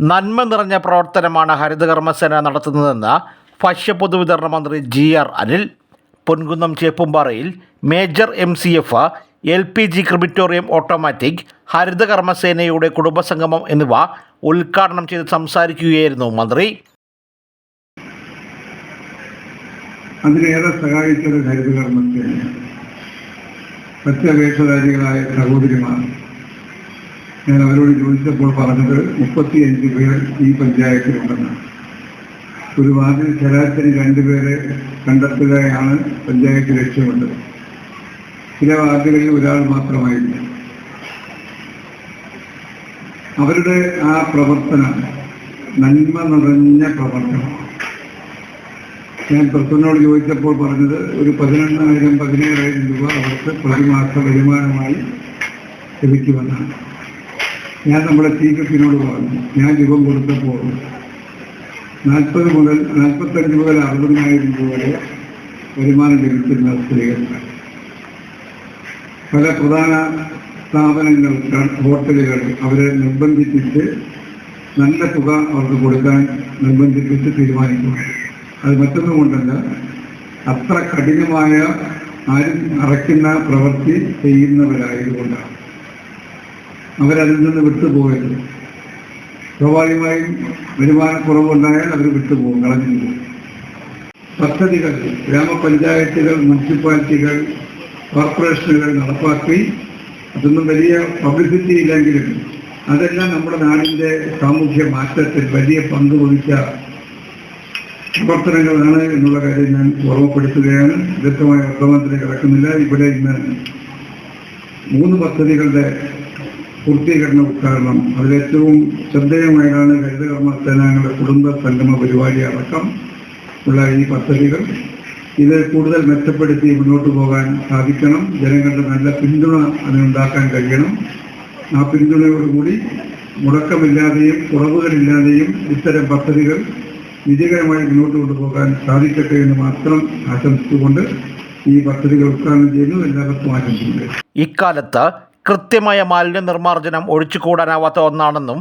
നന്മ നിറഞ്ഞ പ്രവർത്തനമാണ് ഹരിതകർമ്മസേന നടത്തുന്നതെന്ന് ഭക്ഷ്യ പൊതുവിതരണ മന്ത്രി G R Anil Ponkunnam ചേപ്പുംപാറയിൽ major M C F L P G crematorium automatic ഹരിതകർമ്മസേനയുടെ കുടുംബസംഗമം എന്നിവ ഉദ്ഘാടനം ചെയ്ത് സംസാരിക്കുകയായിരുന്നു മന്ത്രി. അതിലേറെ സഹായിച്ചത് ഹരിതകർമ്മസേന മറ്റപേക്ഷധാരികളായ സഹോദരിമാർ ഞാൻ അവരോട് ചോദിച്ചപ്പോൾ പറഞ്ഞത് മുപ്പത്തിയഞ്ച് പേർ ഈ പഞ്ചായത്തിലുണ്ടെന്നാണ് ഒരു വാർഡിൽ ശരാശരി രണ്ടുപേരെ കണ്ടെത്തുകയാണ് പഞ്ചായത്ത് ലക്ഷ്യമുണ്ട്. ചില വാർഡുകളിൽ ഒരാൾ മാത്രമായിരുന്നു അവരുടെ ആ പ്രവർത്തനം നന്മ നിറഞ്ഞ പ്രവർത്തനം ഞാൻ പ്രസിഡന്റിനോട് ചോദിച്ചപ്പോൾ പറഞ്ഞത് ഒരു പതിനെണ്ണായിരം പതിനേഴായിരം രൂപ അവർക്ക് പ്രതിമാസ വരുമാനമായി ലഭിക്കുമെന്നാണ്. ഞാൻ നമ്മുടെ ചീഫിനോട് പറഞ്ഞു ഞാൻ രൂപം കൊടുത്തപ്പോൾ നാൽപ്പത് മുതൽ നാൽപ്പത്തഞ്ച് മുതൽ അറുപതിനായിരം രൂപ വരെ വരുമാനം ലഭിക്കുന്ന സ്ത്രീകൾക്ക്. പല പ്രധാന സ്ഥാപനങ്ങൾ ഹോട്ടലുകൾ അവരെ നിർബന്ധിപ്പിച്ച് നല്ല തുക അവർക്ക് കൊടുക്കാൻ നിർബന്ധിപ്പിച്ച് തീരുമാനിക്കുന്നു. അത് മറ്റൊന്നും കൊണ്ടല്ല അത്ര കഠിനമായ ആരും അറയ്ക്കുന്ന പ്രവൃത്തി ചെയ്യുന്നവരായതുകൊണ്ടാണ്. അവരതിൽ നിന്ന് വിട്ടുപോകരുത് സ്വാഭാവികമായും വരുമാനക്കുറവുണ്ടായാൽ അവർ വിട്ടുപോകും കളഞ്ഞു പോകും. പദ്ധതികൾ ഗ്രാമപഞ്ചായത്തുകൾ മുനിസിപ്പാലിറ്റികൾ കോർപ്പറേഷനുകൾ നടപ്പാക്കി അതൊന്നും വലിയ പബ്ലിസിറ്റി ഇല്ലെങ്കിലും അതെല്ലാം നമ്മുടെ നാടിന്റെ സാമൂഹ്യ മാറ്റത്തിൽ വലിയ പങ്ക് വഹിച്ച പ്രവർത്തനങ്ങളാണ് എന്നുള്ള കാര്യം ഞാൻ ഓർമ്മപ്പെടുത്തുകയാണ്. വ്യക്തമായ വർത്തമാനത്തിൽ കിടക്കുന്നില്ല. ഇവിടെ ഇന്ന് മൂന്ന് പദ്ധതികളുടെ പൂർത്തീകരണ ഉദ്ഘാടനം അതിലേറ്റവും ശ്രദ്ധേയമായാണ് ഹരിതകർമ്മ സേനാംഗങ്ങളുടെ കുടുംബ സംഗമ പരിപാടി അടക്കം ഉള്ള ഈ പദ്ധതികൾ. ഇത് കൂടുതൽ മെച്ചപ്പെടുത്തി മുന്നോട്ട് പോകാൻ സാധിക്കണം. ജനങ്ങളുടെ നല്ല പിന്തുണ അതിനുണ്ടാക്കാൻ കഴിയണം. ആ പിന്തുണയോടുകൂടി മുടക്കമില്ലാതെയും കുറവുകളില്ലാതെയും ഇത്തരം പദ്ധതികൾ വിജയകരമായി മുന്നോട്ട് കൊണ്ടുപോകാൻ സാധിക്കട്ടെ എന്ന് മാത്രം ആശംസിച്ചുകൊണ്ട് ഈ പദ്ധതികൾ ഉദ്ഘാടനം ചെയ്യുന്നു. എല്ലാവർക്കും ആശംസിക്കുന്നു ഇക്കാലത്ത് കൃത്യമായ മാലിന്യ നിർമ്മാർജനം ഒഴിച്ചുകൂടാനാവാത്ത ഒന്നാണെന്നും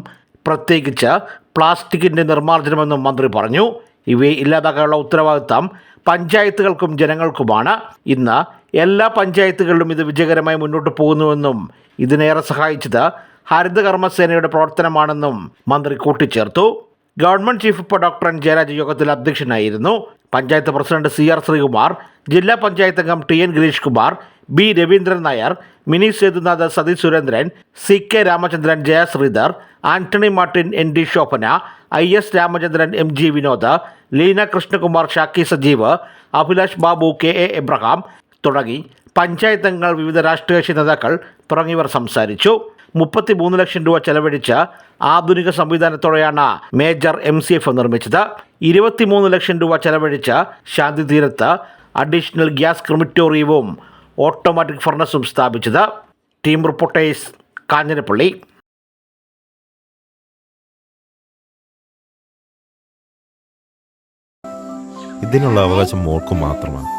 പ്രത്യേകിച്ച് പ്ലാസ്റ്റിക്കിന്റെ നിർമ്മാർജനമെന്നും മന്ത്രി പറഞ്ഞു. ഇവയെ ഇല്ലാതാക്കാനുള്ള ഉത്തരവാദിത്തം പഞ്ചായത്തുകൾക്കും ജനങ്ങൾക്കുമാണ്. ഇന്ന് എല്ലാ പഞ്ചായത്തുകളിലും ഇത് വിജയകരമായി മുന്നോട്ട് പോകുന്നുവെന്നും ഇതിനേറെ സഹായിച്ചത് ഹരിതകർമ്മസേനയുടെ പ്രവർത്തനമാണെന്നും മന്ത്രി കൂട്ടിച്ചേർത്തു. ഗവൺമെന്റ് ചീഫ് ഇപ്പോൾ ഡോക്ടർ എൻ ജയരാജ് യോഗത്തിൽ അധ്യക്ഷനായിരുന്നു. Panchayat president C R Sreekumar ജില്ലാ പഞ്ചായത്ത് അംഗം T N Gireesh Kumar B Raveendran Nair Mini Sethunath Satheesh Surendran C K Ramachandran Jaya Sreedhar Antony Martin N D Shobhana I S Ramachandran M G Vinod Leena Krishnakumar Shaki Sajeev Abhilash Babu K A Abraham തുടങ്ങി. പഞ്ചായത്ത് അംഗങ്ങൾ വിവിധ രാഷ്ട്രീയ നേതാക്കൾ തുടങ്ങിയവർ സംസാരിച്ചു. മുപ്പത്തി മൂന്ന് ലക്ഷം രൂപ ചെലവഴിച്ച് ആധുനിക സംവിധാനത്തോടെയാണ് മേജർ എം സി എഫ് നിർമ്മിച്ചത്. ഇരുപത്തിമൂന്ന് ലക്ഷം രൂപ ചെലവഴിച്ച് ശാന്തി തീരത്ത് അഡീഷണൽ ഗ്യാസ് ക്രിമിറ്റോറിയവും ഓട്ടോമാറ്റിക് ഫർണസും സ്ഥാപിച്ചത്. Team reporters Kanjirappally. ഇതിനുള്ള അവകാശം മോൾക്ക് മാത്രമാണ്.